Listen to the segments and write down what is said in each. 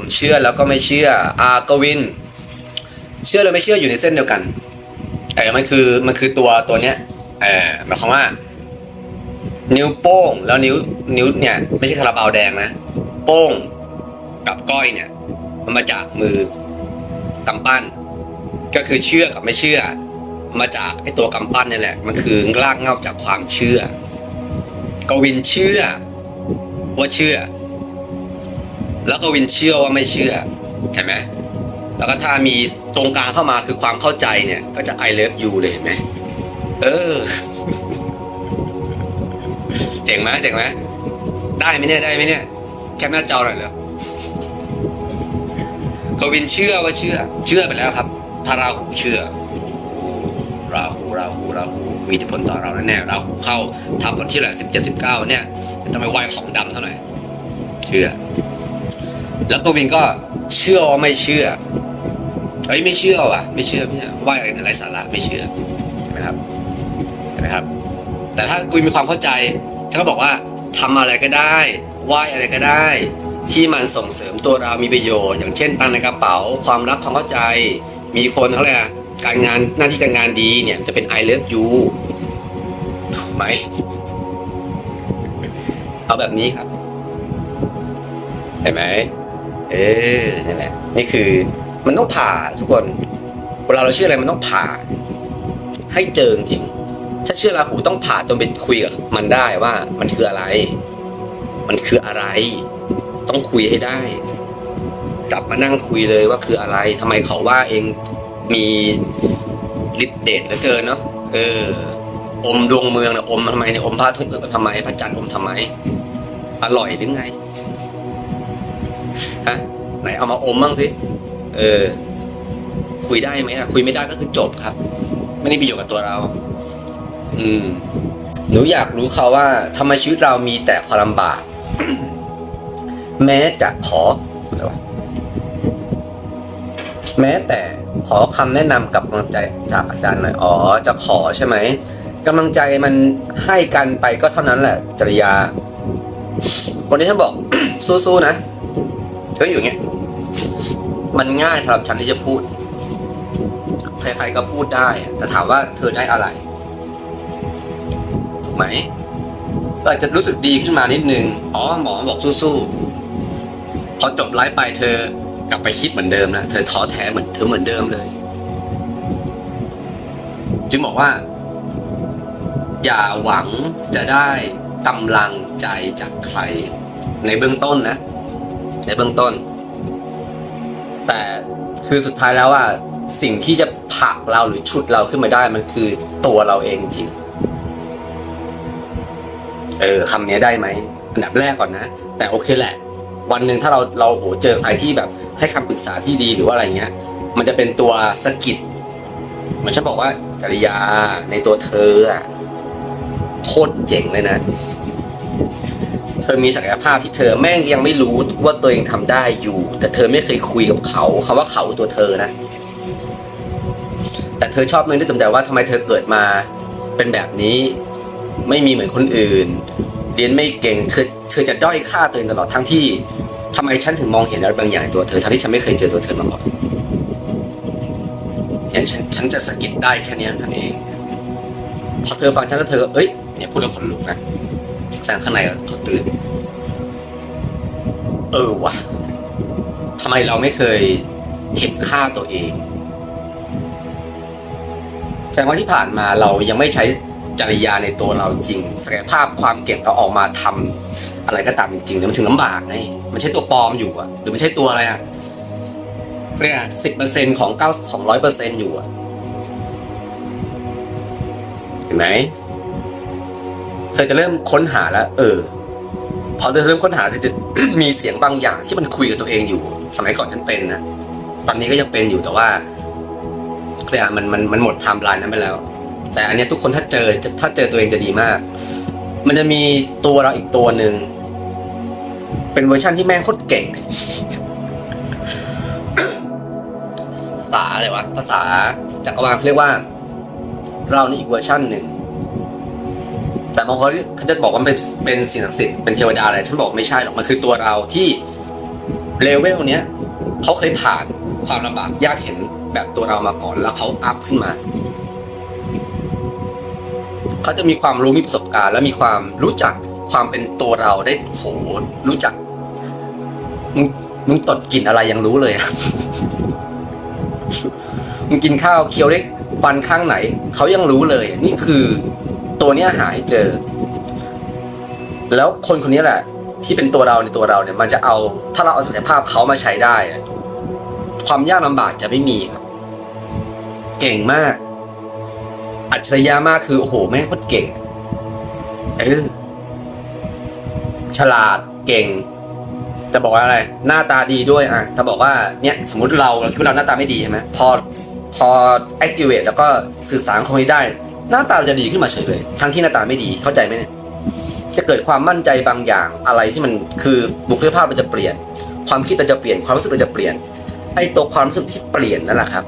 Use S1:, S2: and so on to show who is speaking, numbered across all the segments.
S1: ผมเชื่อแล้วก็ไม่เชื่ออากวิน เชื่อหรือไม่เชื่ออยู่ในเส้นเดียวกันเออมันคือมันคือตัวตัวเนี้ยเออหมายความว่า นิ้วโป้งแล้วนิ้วนิ้วเนี่ย ไม่ใช่คาราบาวแดงนะโป้งกับก้อยเนี่ย มันมาจากมือกำปั้น ก็คือเชื่อกับไม่เชื่อ มาจากไอตัวกำปั้นนี่แหละ มันคือรากเงาจากความเชื่อกวินเชื่อว่าเชื่อ แล้วก็วินเชื่อว่าไม่เชื่อเห็นไหมแล้วก็ถ้ามีตรงกลางเข้ามาคือความเข้าใจเนี่ย ก็จะ I love you เลยเห็นไหมเออ เจ๋งไหมเจ๋งไหมได้ไหมเนี่ยได้ไหมเนี่ย แคปหน้าจอหน่อยเหรอกวินเชื่อว่าเชื่อ เชื่อไปแล้วครับถ้าราหูเชื่อ ราหูราหูราหูมีอิทธิพลต่อเราแน่ๆราหูเข้าทับวันที่แหละสิบเจ็ดสิบเก้าเนี่ยทำไมไหวของดำเท่าไหร่เชื่อ แล้วกวินก็เชื่อว่าไม่เชื่อเอ้ยไม่เชื่อว่ะ ไม่เชื่อไม่เชื่อไหวอะไรในไรสาระไม่เชื่อใช่ไหมครับใช่ไหมครับ แต่ถ้ากวินมีความเข้าใจถ้าเขาบอกว่าทำอะไรก็ได้ไหวอะไรก็ได้ ที่มันส่งเสริมตัวเรามีประโยชน์ อย่างเช่นตังในกระเป๋า ความรักความเข้าใจ มีคนเขาเรียกการงานหน้าที่การงานดีเนี่ยจะเป็น I love you ถูกไหมเอาแบบนี้ครับเห็นไหม เออนี่แหละนี่คือมันต้องผ่าทุกคน เวลาเราเชื่ออะไรมันต้องผ่า ให้เจอจริงถ้าเชื่อราหูต้องผ่าจนไปคุยกับมันได้ว่า มันคืออะไร มันคืออะไร ต้องคุยให้ได้ กลับมานั่งคุยเลยว่าคืออะไรทำไมเขาว่าเองมีฤทธิ์เดชเหลือเกินเนาะเออ อมดวงเมืองเนี่ยอมทำไมเนี่ยอมพระทุนทำไมพระจันทร์อมทำไม อร่อยหรือไง ไหนเอามาอมบ้างสิ เออ คุยได้ไหมอะคุยไม่ได้ก็คือจบครับ ไม่ได้ประโยชน์กับตัวเรา อืม หนูอยากรู้เขาว่าทำไมชีวิตเรามีแต่ความลำบาก แม้จะขอ แม้แต่ขอคำแนะนำกับกำลังใจจากอาจารย์หน่อย อ๋อ จะขอใช่ไหมกำลังใจมันให้กันไปก็เท่านั้นแหละจริยา วันนี้ท่านบอกสู้ๆนะ เธออยู่เงี้ยมันง่ายสำหรับฉันที่จะพูดใครๆก็พูดได้แต่ถามว่าเธอได้อะไรถูกไหมเธออาจจะรู้สึกดีขึ้นมานิดนึงอ๋อหมอบอกสู้ๆพอจบไลฟ์ไปเธอกลับไปคิดเหมือนเดิมนะเธอท้อแท้เหมือนเธอเหมือนเดิมเลย จึงบอกว่า อย่าหวังจะได้กำลังใจจากใคร ในเบื้องต้นนะ ในเบื้องต้น แต่คือสุดท้ายแล้วว่าสิ่งที่จะผลักเราหรือฉุดเราขึ้นมาได้มันคือตัวเราเองจริง เออคำนี้ได้ไหมอันดับแรกก่อนนะ แต่โอเคแหละ วันหนึ่งถ้าเราเราโหเจอใครที่แบบ ให้คำปรึกษาที่ดีหรือว่าอะไรเงี้ย มันจะเป็นตัวสะกิดเหมือนฉันบอกว่าจริยาในตัวเธออะโคตรเจ๋งเลยนะ เธอมีศักยภาพที่เธอแม่งยังไม่รู้ว่าตัวเองทำได้อยู่ แต่เธอไม่เคยคุยกับเขาคำว่าเขาตัวเธอนะ แต่เธอชอบนึกได้จำใจว่าทำไมเธอเกิดมาเป็นแบบนี้ ไม่มีเหมือนคนอื่น เรียนไม่เก่งเธอเธอจะด้อยค่าตัวเองตลอดทั้งที่ทำไมฉันถึงมองเห็นอะไรบางอย่างในตัวเธอทั้งที่ฉันไม่เคยเจอตัวเธอมาก่อนอย่างฉันฉันจะสะกิดได้แค่นี้นั่นเองพอเธอฟังฉันแล้วเธอเอ้ยเนี่ยพูดแล้วขนลุกนะ แสงข้างในก็เขาตื่น เออว่ะทำไมเราไม่เคยเห็นค่าตัวเองแสดงว่าที่ผ่านมาเรายังไม่ใช้จริยาในตัวเราจริงศักยภาพความเก่งเราออกมาทำอะไรก็ตามจริงๆเนี่ยมันถึงลำบากไงมันใช่ตัวปลอมอยู่อะหรือมันใช่ตัวอะไรอะเรียกสิบเปอร์เซ็นของเก้าของร้อยเปอร์เซ็นอยู่อะเห็นไหม ธอจะเริ่มค้นหาแล้ว เออ พอเธอเริ่มค้นหาเธอจะมีเสียงบางอย่างที่มันคุยกับตัวเองอยู่ สมัยก่อนฉันเป็นนะตอนนี้ก็ยังเป็นอยู่แต่ว่าเรียมันมันมันหมดไทม์ไลน์นั้นไปแล้ว แต่อันนี้ทุกคนถ้าเจอถ้าเจอตัวเองจะดีมาก มันจะมีตัวเราอีกตัวหนึ่งเป็นเวอร์ชันที่แม่งโคตรเก่งภาษาอะไรวะภาษาจักรวาลเขาเรียกว่า เราในอีกเวอร์ชันหนึ่ง แต่บางคนเขาจะบอกว่าเป็นเป็นสิ่งศักดิ์สิทธิ์เป็นเทวดาอะไรฉันบอกไม่ใช่หรอกมันคือตัวเราที่เลเวลเนี้ยเขาเคยผ่านความลำบากยากเข็นแบบตัวเรามาก่อนแล้วเขาอัพขึ้นมาเขาจะมีความรู้มีประสบการณ์ และมีความรู้จักความเป็นตัวเราได้โหรู้จักมึงมึงตดกลิ่นอะไรยังรู้เลยอะมึงกินข้าวเคี้ยวเล็กฟันข้างไหนเขายังรู้เลย นี่คือ ตัวเนี้ยหาให้เจอ แล้วคนคนนี้แหละ ที่เป็นตัวเราในตัวเราเนี่ย มันจะเอาถ้าเราเอาศักยภาพเขามาใช้ได้ ความยากลำบากจะไม่มีครับ เก่งมาก อัจฉริยะมากคือโอ้โหแม่งโคตรเก่งเออฉลาดเก่งจะบอกว่าอะไร หน้าตาดีด้วยอะถ้าบอกว่าเนี่ยสมมติเราเราคิดว่าเราหน้าตาไม่ดีใช่ไหมพอพอ activate แล้วก็สื่อสารคนนี้ได้ หน้าตาจะดีขึ้นมาเฉยเลย ทั้งที่หน้าตาไม่ดีเข้าใจไหมเนี่ยจะเกิดความมั่นใจบางอย่างอะไรที่มันคือบุคลิกภาพเราจะเปลี่ยน ความคิดเราจะเปลี่ยนความรู้สึกเราจะเปลี่ยนไอ้ตัวความรู้สึกที่เปลี่ยนนั่นแหละครับ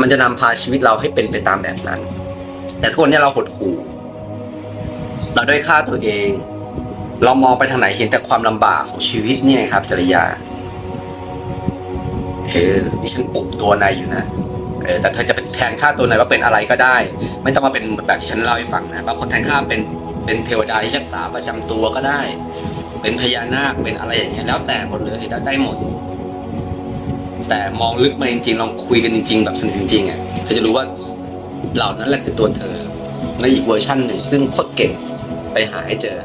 S1: มันจะนำพาชีวิตเราให้เป็นไปตามแบบนั้น แต่ทุกวันนี้เราหดหู่เราด้อยค่าตัวเอง เรามองไปทางไหนเห็นแต่ความลำบากของชีวิตเนี่ยครับจริยาเออนี่ฉันปลุกตัวนายอยู่นะ เออแต่เธอจะเป็นแทนค่าตัวนายว่าเป็นอะไรก็ได้ ไม่ต้องมาเป็นแบบที่ฉันเล่าให้ฟังนะบางคนแทนค่าเป็นเป็นเทวดาที่รักษาประจำตัวก็ได้ เป็นพญานาคเป็นอะไรอย่างเงี้ยแล้วแต่หมดเลยได้ได้หมด แต่มองลึกมาจริงๆลองคุยกันจริง ๆ แบบสนิทจริงๆอะเธอจะรู้ว่าเหล่านั้นแหละคือตัวเธอในอีกเวอร์ชั่นหนึ่งซึ่งโคตรเก่งไปหาให้เจอ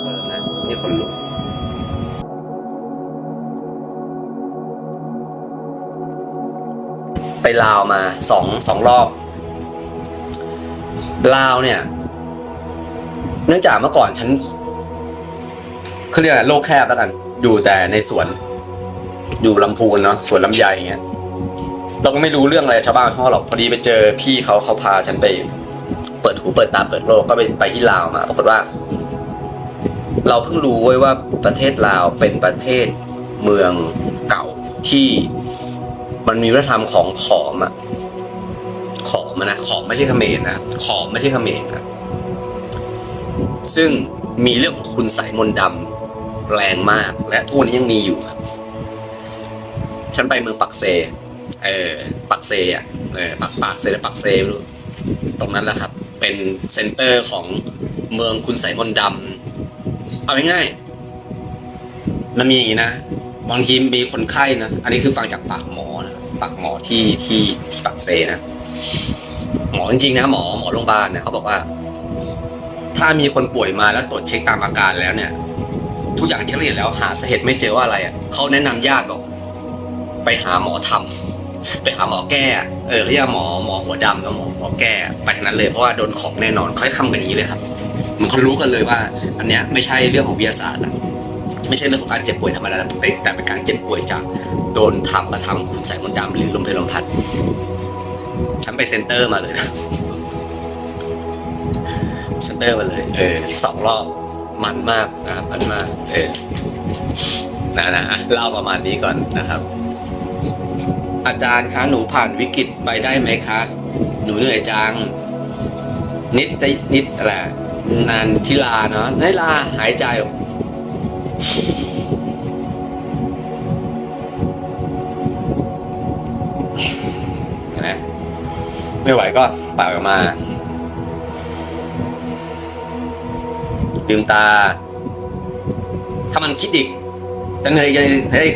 S1: เฟิร์มนะนี่คนลุก ลาวมาสองสองรอบ ลาวเนี่ย เนื่องจากเมื่อก่อนฉันเขาเรียกอะไรโลกแคบแล้วกัน อยู่แต่ในสวน อยู่ลำพูนเนาะสวนลำไยอย่างเงี้ยเราก็ไม่รู้เรื่องอะไรชาวบ้านเขาหรอกพอดีไปเจอพี่เขาเขาพาฉันไป เปิดหูเปิดตาเปิดโลกก็ไปไปที่ลาวมาปรากฏว่า เราเพิ่งรู้เว้ว่าประเทศลาวเป็นประเทศเมืองเก่าที่ มันมีวัฒนธรรมของขอมอะขอมนะขอมไม่ใช่เขมรนะขอมไม่ใช่เขมรนะซึ่งมีเรื่องของคุณใสยมนต์ดำแรงมาก และทุกวันนี้ยังมีอยู่ครับฉันไปเมืองปักเซ เออ ปักเซอะ เออ ปักปากเซหรือปักเซไม่รู้ตรงนั้นแหละครับ เป็นเซ็นเตอร์ของเมืองคุณใสยมนต์ดำเอาง่ายๆมันมีอย่างนี้นะ บางทีมีคนไข้นะ อันนี้คือฟังจากปากหมอ ปากหมอที่ที่ที่ปักเซนะ หมอจริงๆนะหมอหมอโรงพยาบาลเนี่ยเขาบอกว่า ถ้ามีคนป่วยมาแล้วตรวจเช็คตามอาการแล้วเนี่ย ทุกอย่างเช็คละเอียดแล้วหาสาเหตุไม่เจอว่าอะไรอะเขาแนะนำญาติบอกไปหาหมอทำไปหาหมอแก้ เออเขาเรียกหมอหมอหัวดำแล้วหมอหมอแก้ไปทางนั้นเลยเพราะว่าโดนของแน่นอนค่อยคำกันอย่างนี้เลยครับมันเขารู้กันเลยว่า อันเนี้ยไม่ใช่เรื่องของวิทยาศาสตร์นะไม่ใช่เรื่องของการเจ็บป่วยธรรมดาแต่แต่เป็นการเจ็บป่วยจาก โดนทำกระทำคุณใส่มนต์ดำหรือลมเพลลมพัด ฉันไปเซ็นเตอร์มาเลยนะ เซ็นเตอร์มาเลย เออสองรอบ มันมากนะครับ มันมาก เออนะนะเล่าประมาณนี้ก่อนนะครับ อาจารย์คะหนูผ่านวิกฤตไปได้ไหมคะ หนูเหนื่อยจัง นิดนิดอะไรนานทิลาเนาะนลาหายใจ ไม่ไหวก็ปากอยออกมา ลืมตา ถ้ามันคิดอีกจะเหนื่อยจะเฮ้ย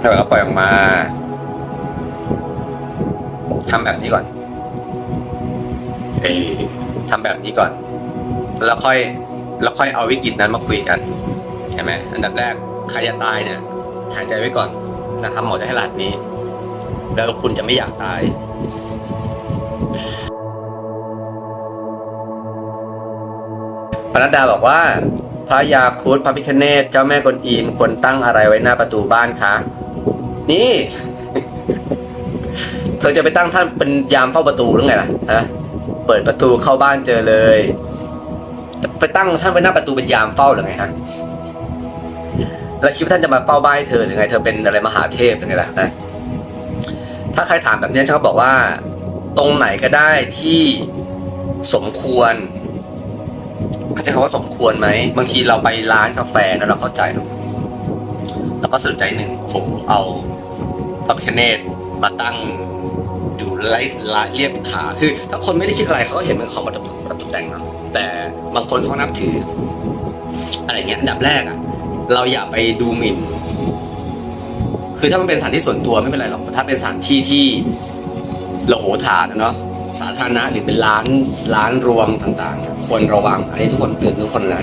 S1: แล้วก็ปล่อยออกมาทำแบบนี้ก่อน เอ้ยทำแบบนี้ก่อน แล้วค่อย แล้วค่อยเอาวิกฤตนั้นมาคุยกัน ใช่ไหม อันดับแรกใครจะตายเนี่ย หายใจไว้ก่อนนะครับหมอจะให้รหัสนี้ แล้วคุณจะไม่อยากตายปนัดดาบอกว่า พระยาครุฑพระพิคเนตเจ้าแม่กวนอิมควรตั้งอะไรไว้หน้าประตูบ้านคะ นี่ เธอจะไปตั้งท่านเป็นยามเฝ้าประตูหรือไงล่ะฮะเปิดประตูเข้าบ้านเจอเลย ไปตั้งท่านไว้หน้าประตูเป็นยามเฝ้าหรือไงฮะ แล้วคิดว่าท่านจะมาเฝ้าบ้านให้เธอหรือไง เธอเป็นอะไรมหาเทพหรือไงล่ะนะถ้าใครถามแบบนี้ฉันก็บอกว่า ตรงไหนก็ได้ที่สมควรเข้าใจคำว่าสมควรไหมบางทีเราไปร้านกาแฟแล้วเราเข้าใจเนะแล้วก็สนใจหนึ่งผมเอาพระพิคเนตมาตั้งอยู่ไล่ไล่เรียบขาคือถ้าคนไม่ได้คิดอะไรเขาก็เห็นเป็นของประดับประดับแต่งเนาะแต่บางคนเขานับถือ อะไรเงี้ยอันดับแรกอะ เราอย่าไปดูหมิ่น คือถ้ามันเป็นสถานที่ส่วนตัวไม่เป็นไรหรอกแต่ถ้าเป็นสถานที่ที่เราโหฐานนะเนาะสาธารณะหรือเป็นร้านร้านรวมต่างๆ ควรระวัง อันนี้ทุกคนตือนทุกคนนะ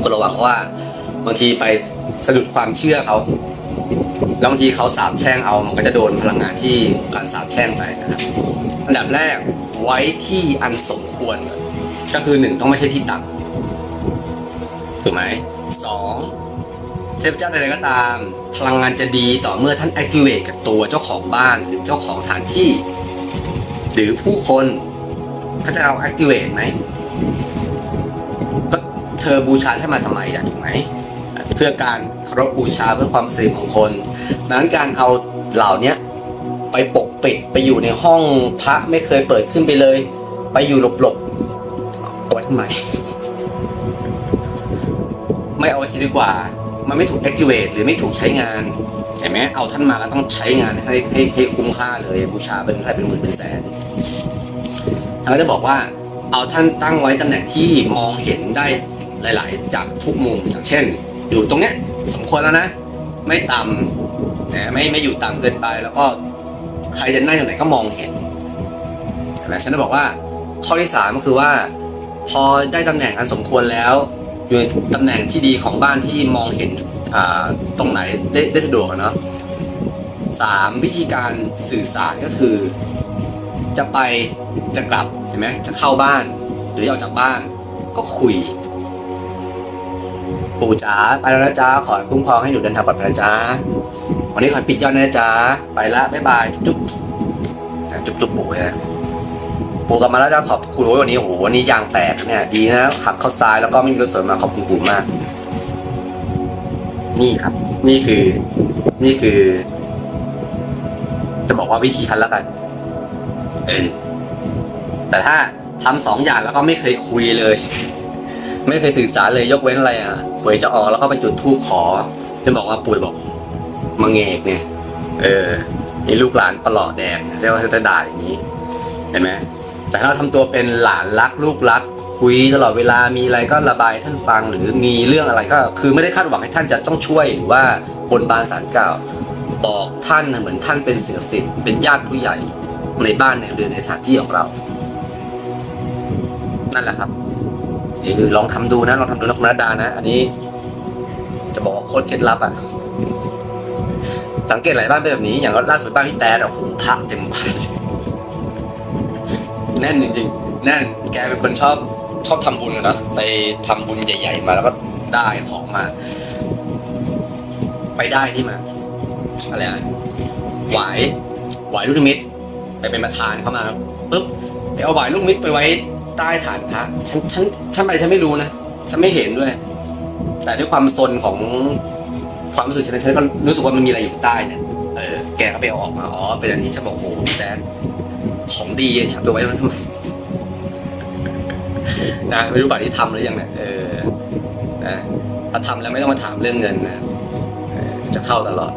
S1: ควรระวังเพราะว่าบางทีไปสะดุดความเชื่อเขาแล้วบางทีเขาสาบแช่งเอามันก็จะโดนพลังงานที่การสาบแช่งไปนะครับอันดับแรกไว้ที่อันสมควรก่อนก็คือหนึ่งต้องไม่ใช่ที่ต่ำถูกไหมสอง เทพเจ้าใดๆก็ตาม พลังงานจะดีต่อเมื่อท่าน activate กับตัวเจ้าของบ้านหรือเจ้าของสถานที่ หรือผู้คนเขาจะเอา activate ไหมก็เธอบูชาท่านมาทำไมอะถูกไหมเพื่อการเคารพบูชาเพื่อความสิริมงคลดังนั้นการเอาเหล่านี้ไปปกปิดไปอยู่ในห้องพระไม่เคยเปิดขึ้นไปเลย ไปอยู่หลบๆเอาไว้ทำไม ไม่เอาไว้สิดีกว่า มันไม่ถูก activate หรือไม่ถูกใช้งานเห็นไหมเอาท่านมาก็ต้องใช้งานให้ให้ให้คุ้มค่าเลยบูชาเป็นใครเป็นหมื่นเป็นแสนท่านก็จะบอกว่าเอาท่านตั้งไว้ตำแหน่งที่มองเห็นได้หลาย ๆ จากทุกมุมอย่างเช่น อยู่ตรงเนี้ยสมควรแล้วนะ ไม่ต่ำแต่ไม่ไม่อยู่ต่ำเกินไป แล้วก็ใครจะนั่งอย่างไหนก็มองเห็นเห็นไหมฉันจะบอกว่าข้อที่สามก็คือว่า พอได้ตำแหน่งอันสมควรแล้ว อยู่ในตำแหน่งที่ดีของบ้านที่มองเห็นตรงไหนได้ได้สะดวกเนาะสามวิธีการสื่อสารก็คือ จะไปจะกลับเห็นไหมจะเข้าบ้าน หรือออกจากบ้านก็คุย ปู่จ๋าไปแล้วนะจ๊ะขอคุ้มครองให้หนูเดินทางปลอดภัยนะจ๊ะวันนี้ขอปิดยอดนะจ๊ะไปละบ๊ายบายจุ๊บจุ๊บจุ๊บปู่เลยนะ ปูกลับมาแล้วจะขอบคุณโอ้วันนี้โอ้โหวันนี้ยางแตกเนี่ยดีนะหักเข้าซ้ายแล้วก็ไม่มีรถสวนมาขอบคุณปู่มาก นี่ครับ นี่คือ นี่คือ จะบอกว่าวิธีฉันแล้วกัน เออแต่ถ้าทำสองอย่างแล้วก็ไม่เคยคุยเลย ไม่เคยสื่อสารเลยยกเว้นอะไรอะหวยจะออกแล้วก็ไปจุดธูปขอ จะบอกว่าปู่บอกมังเอกเนี่ย เออนี่ลูกหลานประหลอดแดงเรียกว่าจะด่าอย่างนี้ เห็นไหม แต่ถ้าเราทำตัวเป็นหลานรักลูกรัก คุยตลอดเวลามีอะไรก็ระบายให้ท่านฟังหรือมีเรื่องอะไรก็ คือไม่ได้คาดหวังให้ท่านจะต้องช่วยหรือว่าบนบานสารกล่าวบอกท่านเหมือนท่านเป็นเสือสิทธิ์เป็นญาติผู้ใหญ่ในบ้านในเรือนในสถานที่ของเรา นั่นแหละครับเออลองทำดูนะลองทำดูนะคุณนัดานะ อันนี้ จะบอกว่าโคตรเคล็ดลับอะสังเกตหลายบ้านเป็นแบบนี้ อย่างล่าสุดบ้านพี่แต๊ดโอ้โหพระเต็มบ้าน แน่นจริงๆ แน่นแกเป็นคนชอบชอบทำบุญนะไปทำบุญใหญ่ ๆ มาแล้วก็ได้ของมา ไปได้นี่มาอะไรอะหวายหวายลูกนิมิตไปเป็นประธานเข้ามาปุ๊บไปเอาหวายลูกนิมิตไปไว้ใต้ฐานพระฉันฉันฉันไปฉันไม่รู้นะฉันไม่เห็นด้วย แต่ด้วยความซนของความรู้สึกฉันฉันก็รู้สึกว่ามันมีอะไรอยู่ใต้เนี่ยเออแกก็ไปเอาออกมาอ๋อเป็นอันนี้จะบอกโอ้โหแดน ของดีเนี่ยไปไว้ตรงนั้นทำไมนะไม่รู้ป่านนี้ทำหรือยังเนี่ยเออนะถ้าทำแล้วไม่ต้องมาถามเรื่องเงินนะจะเข้าตลอด